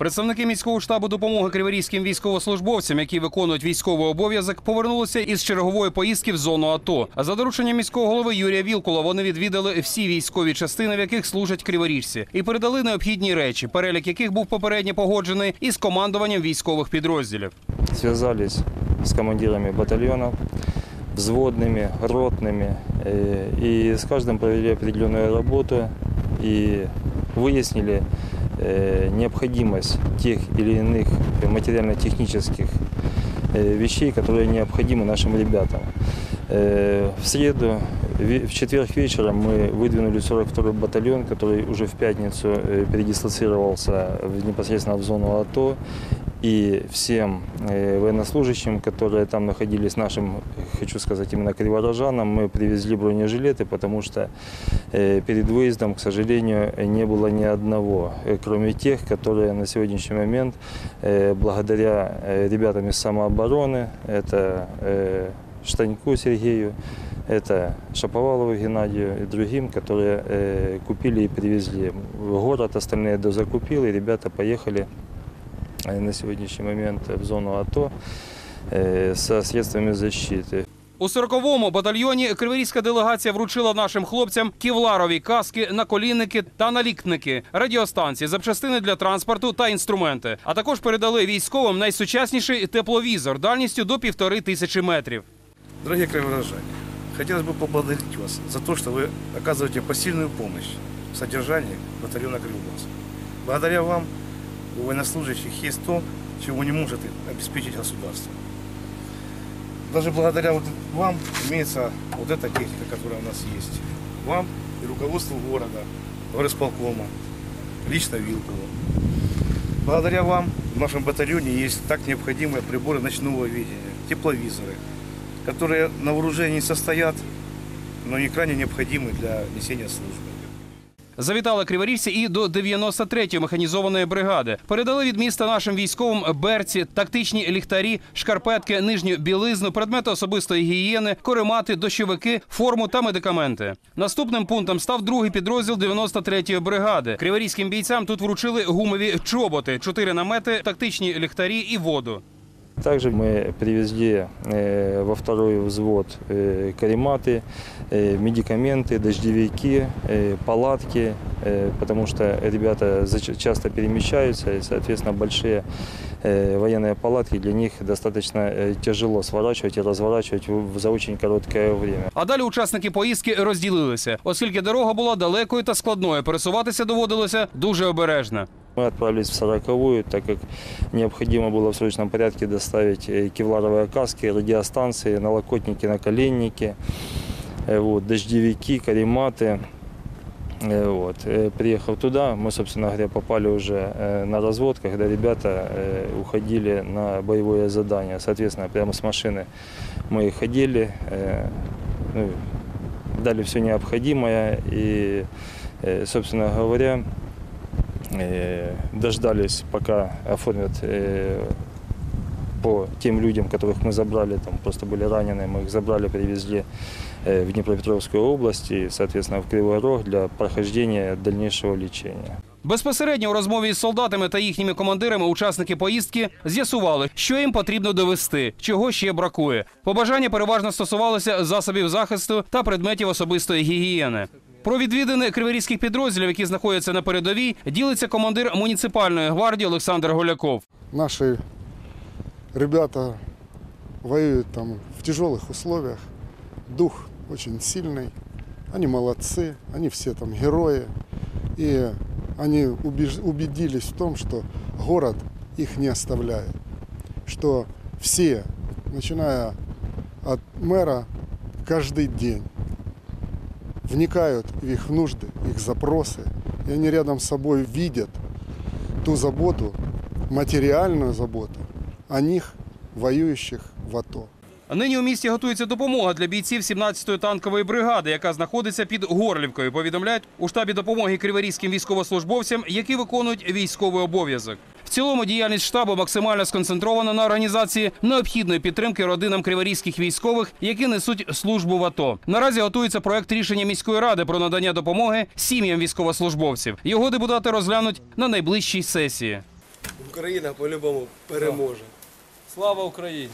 Представники міського штабу допомоги криворізьким військовослужбовцям, які виконують військовий обов'язок, повернулися із чергової поїздки в зону АТО. А за дорученням міського голови Юрія Вілкула вони відвідали всі військові частини, в яких служать криворіжці, і передали необхідні речі, перелік яких був попередньо погоджений із командуванням військових підрозділів. связались с командирами батальонов, взводными, ротными, э, и с каждым провели определенную работу и выяснили э, необходимость тех или иных материально-технических э, вещей, которые необходимы нашим ребятам. Э, В среду, ве- в четверг вечером мы выдвинули 42-й батальон, который уже в пятницу э, передислоцировался в- непосредственно в зону АТО. И всем э, военнослужащим, которые там находились, нашим, хочу сказать, именно криворожанам, мы привезли бронежилеты, потому что э, перед выездом, к сожалению, не было ни одного, э, кроме тех, которые на сегодняшний момент, э, благодаря э, ребятам из самообороны, это э, Штаньку Сергею, это Шаповалову Геннадию и другим, которые э, купили и привезли в город, остальные дозакупили, и ребята поехали э, на сегодняшний момент в зону АТО э, со средствами защиты. У 40-му батальйоні криворізька делегація вручила нашим хлопцям ківларові каски, наколінники та наліктники, радіостанції, запчастини для транспорту та інструменти. А також передали військовим найсучасніший тепловізор дальністю до півтори тисячі метрів. Дорогие крайворожане, хотелось бы поблагодарить вас за то, что вы оказываете посильную помощь в содержании батальона Кривбас. Благодаря вам у военнослужащих есть то, чего не может обеспечить государство. Даже благодаря вот вам имеется вот эта техника, которая у нас есть. Вам и руководству города, горосполкома, лично Вилкову. Благодаря вам в нашем батальоне есть так необходимые приборы ночного видения, тепловизоры, которые на вооружении состоят, но не крайне необходимы для несения службы. Завітали криворіжці і до 93-ї механізованої бригади. Передали від міста нашим військовим берці, тактичні ліхтарі, шкарпетки, нижню білизну, предмети особистої гігієни, коремати, дощовики, форму та медикаменти. Наступним пунктом став другий підрозділ 93-ї бригади. Криворізьким бійцям тут вручили гумові чоботи, чотири намети, тактичні ліхтарі і воду. Также мы привезли э, во второй взвод э, карематы, э, медикаменты, дождевики, э, палатки, э, потому что ребята зач- часто перемещаются, и, соответственно, большие э, военные палатки для них достаточно э, тяжело сворачивать и разворачивать в- за очень короткое время. А далі учасники поїздки розділилися, оскільки дорога була далекою та складною. Пересуватися доводилося дуже обережно. Мы отправились в сороковую, так как необходимо было в срочном порядке доставить э, кевларовые каски, радиостанции, налокотники, наколенники, э, вот, дождевики, карематы. Э, Вот. Э, Приехав туда, мы, собственно говоря, попали уже э, на развод, когда ребята э, уходили на боевое задание. Соответственно, прямо с машины мы и ходили, э, ну, дали все необходимое и, э, собственно говоря, э, дождались, пока оформят э, по тем людям, которых мы забрали, там просто были ранены, мы их забрали, привезли э, в Днепропетровскую область и, соответственно, в Кривой Рог для прохождения дальнейшего лечения. Безпосередньо у розмові із солдатами та їхніми командирами учасники поїздки з'ясували, що їм потрібно довести, чого ще бракує. Побажання переважно стосувалися засобів захисту та предметів особистої гігієни. Про відвідини криворізьких підрозділів, які знаходяться на передовій, ділиться командир муніципальної гвардії Олександр Голяков. Наши ребята воюют там в тяжелых условиях. Дух очень сильный. Они молодцы, они все там герои. И они убеж- убедились в том, что город их не оставляет. Что все, начиная от мэра, каждый день вникают в их нужды, их запросы. И они рядом с собой видят ту заботу, материальную заботу о них, воюющих в АТО. Нині у місті готується допомога для бійців 17-ї танкової бригади, яка знаходиться під Горлівкою. Повідомляють у штабі допомоги криворізьким військовослужбовцям, які виконують військовий обов'язок. Цілому діяльність штабу максимально сконцентрована на організації необхідної підтримки родинам криворізьких військових, які несуть службу в АТО. Наразі готується проект рішення міської ради про надання допомоги сім'ям військовослужбовців. Його депутати розглянуть на найближчій сесії. Україна по-любому переможе. Слава Україні!